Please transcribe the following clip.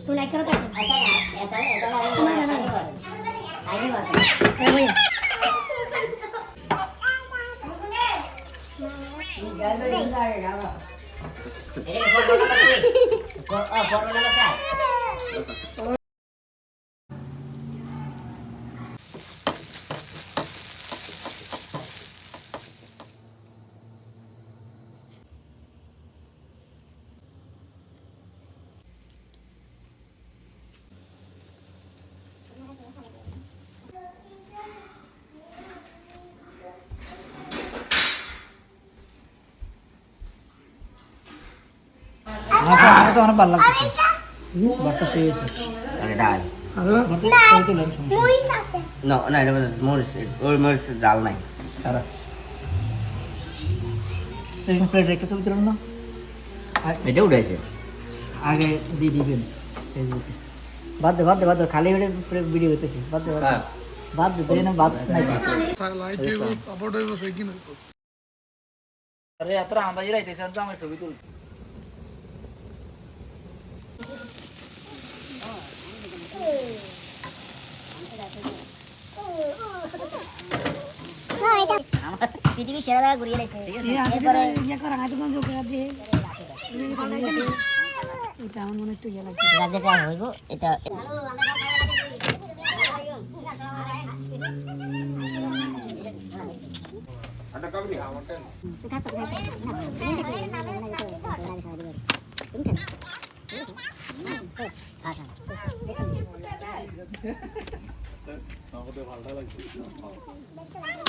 నువ్వు నాకు తర్వాత ఫోటో ఫోటో না না আরে ভাইয়া আমার তো অনেক ভালো লাগতেছে। ভাতটা শেষ আরে ডাল। না না এটা মরিচ ওই মরিচ জাল নাই। তারা প্লেট রেখে ছবি তুলেন না। এটা উঠেছে আগে দিয়ে দিবেন ফেসবুকে। বাদ দে বাদ দে বাদ দে খালি পেটে ভিডিও হইতেছে। বাদ দে বাদ দে। বাদ দে বাদ নাই। আরে এত আন্দাজি রাইতেছে তো আমার ছবি তুলতে। পৃথিবীর সেরা জায়গা ঘুরিয়ে লেছে এরপরে রাজ্যটা হইব এটা আরে সুন্দর